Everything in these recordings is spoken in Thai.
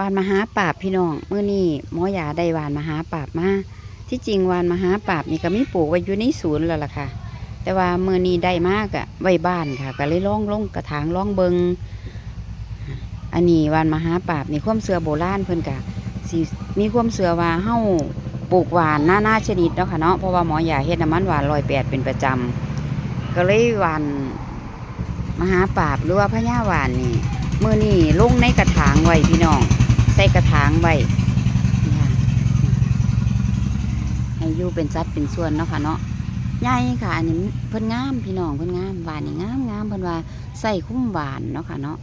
วานมหาปราบพี่น้องเมื่อนี้หมอยาได้วานมหาปราบมาที่จริงวานมหาปราบนี่ก็มีปลูกไว้อยู่ในศูนย์แล้วล่ะค่ะ แต่ว่าเมื่อนี้ได้มากอะไว้บ้านค่ะ ก็เลยล่องลงกระถางล่องเบิงอันนี้วานมหาปราบนี่ความเสือโบราณเพิ่นกะสิมีความเสือว่าเฮาปลูกหวานหน้าหน้าชนิดเนาะค่ะเนาะเพราะว่าหมอยาเฮ็ดน้ำมันหวานลอยแปดเป็นประจำก็เลยหวานมหาปราบหรือว่าพญาหวานนี่เมื่อนี้ลงในกระถางไว้พี่น้อง ส่กระถางไว้ให้ยู่เป็นสัดเป็นส่วนเนาะค่ะเนาะใหญ่ค่ะอันนี้เพิ่นงามพี่น้องเพิ่นงามหวานนี่งามงามเพิ่นว่าใส่คุ้มหวานเนาะค่ะเนาะ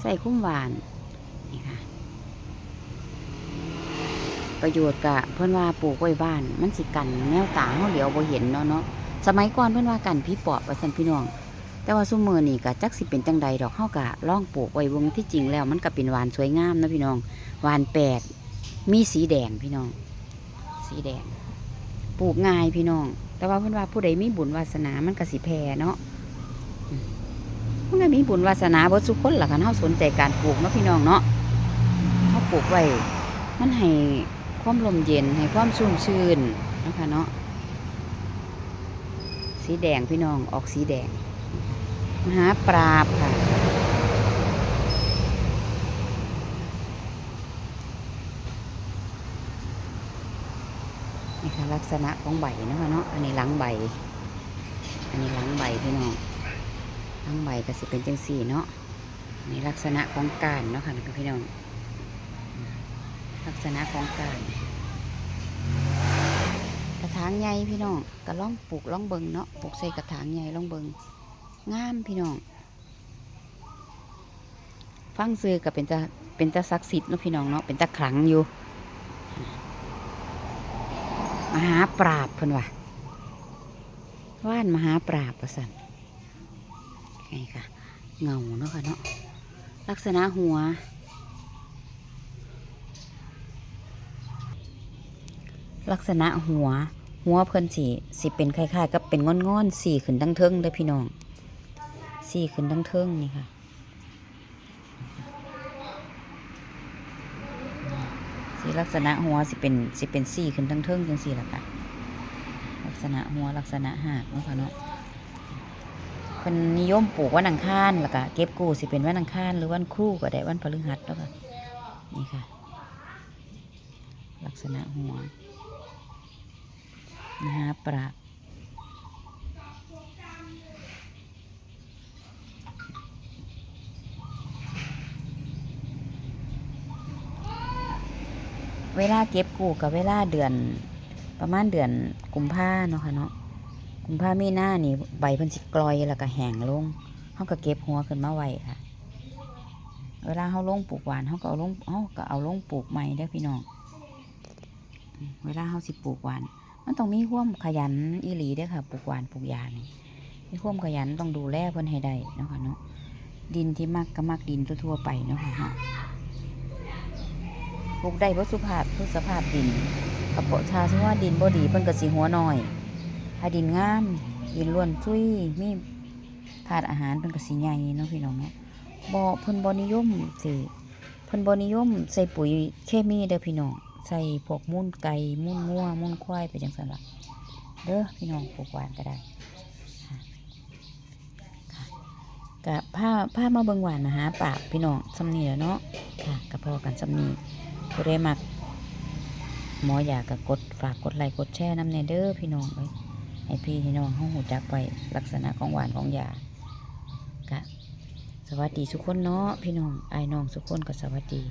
ใส่คุ้มหวานนี่ค่ะ ประโยชน์กะเพิ่นว่าปลูกไว้บ้าน มันสิกันแนวตาเฮาเหลียวบ่เห็นเนาะเนาะสมัยก่อนเพิ่นว่ากันพี่ปอบว่าซั่นพี่น้อง แต่ว่าซุมื้อนี่ก็จักสิเป็นจังใดดอกเฮากะลองปลูกไว้เบิ่งที่จริงแล้ว มันก็เป็นหวานสวยงามนะพี่น้อง หวานแปดมีสีแดงพี่น้อง สีแดง ปลูกง่ายพี่น้อง แต่ว่าเพิ่อนว่าผู้ใดมีบุญวาสนามันก็สิแพร่เนาะอืมมันก็มีบุญวาสนาเบิดทุกคนหล่ะคันเฮาสนใจการปลูกเนาะพี่น้องเนาะเฮาปลูกไว้มันให้ความลมเย็นให้ความชุ่มชื่นนะคะเนาะสีแดงพี่น้องออกสีแดงมหาปราบค่ะ นี่ค่ะลักษณะของใบเนาะคะเนาะ อันนี้หลังใบ อันนี้หลังใบพี่น้องหลังใบก็สิเป็นจังสี่เนาะอันนี้ลักษณะของการเนาะค่ะพี่น้อง ลักษณะของการกระถางใหญ่พี่น้องก็ล่องปลูกล่องเบิงเนาะปลูกใส่กระถางใหญ่ล่องเบิงงามพี่น้อง ฟังซื้อก็เป็นตาเป็นตาศักดิ์สิทธิ์เนาะพี่น้องเนาะเป็นตาขลังอยู่ มหาปราบเพิ่นว่าว่านมหาปราบประสันไงค่ะ เงาเนาะค่ะเนาะลักษณะหัว ลักษณะหัว หัวเพิ่นสีสิเป็นคล้ายๆกับเป็นงอนๆสีขึ้นทั้งเทิงเด้อพี่น้องสีขึ้นทั้งเทิงนี่ค่ะ สี ลักษณะหัวสิเป็นสิเป็นสี่ขึ้นทั้งเทิงจังสี่ล่ะค่ะ ลักษณะหัวลักษณะหากเนาะค่ะเนาะคนนิยมปลูกวันอังคารละค่ะเก็บกู้สิเป็นวันอังคารหรือวันครู่ก็ได้วันพฤหัสแล้วค่ะนี่ค่ะ ลักษณะหัวนะฮะปราบ เวลาเก็บกู้กับเวลาเดือน ประมาณเดือนกุมภาเนาะค่ะเนาะกุมภามีหน้านี่ใบเพิ่นสิกลอยแล้วก็แห้งลงเฮาก็เก็บหัวขึ้นมาไว้ค่ะ เวลาเฮาลงปลูกหวานเฮาก็เอาลงเฮาก็เอาลงปลูกใหม่เด้พี่น้องเวลาเฮาสิปลูกหวาน มันต้องมีควมขยันอีหลีเด้อค่ะปลูกหวานปลูกยานี่มีควมขยันต้องดูแลเพิ่นให้ได้เนาะค่ะเนาะดินที่มักก็มักดินทั่วๆไปเนาะค่ะเนาะ ปลูกได้เพราะสุภาพทุกสภาพดินกับโปะชาซึ่งว่าดินบ่ดีเพิ่นก็สิหัวหน้อยถ้าดินงาม ดินล้วนซุยมีธาตุอาหารเพิ่นก็สิใหญ่เนาะพี่น้องเนาะบ่เพิ่นบ่นิยมสิเพิ่นบ่นิยมใส่ปุ๋ยเคมีเด้อพี่น้องใส่พวกมูลไก่มูลงัวมูลควายไปจังซั่นล่ะเด้อพี่น้องปลูกหวานก็ได้ค่ะค่ะกะผ้าผ้ามาเบิงหวานมาหาปากพี่น้องซำนี้แล้วเนาะค่ะก็พอกันซำนี้ ผู้ใดมัก หมออยากก็กดฝากกดไลค์กดแชร์น้ำในเด้อพี่น้องเอ้ยให้พี่ให้น้องห้องหูจักไปลักษณะของหวานของยากะสวัสดีทุกคนเนาะพี่น้องไอ้น้องทุกคนก็สวัสดี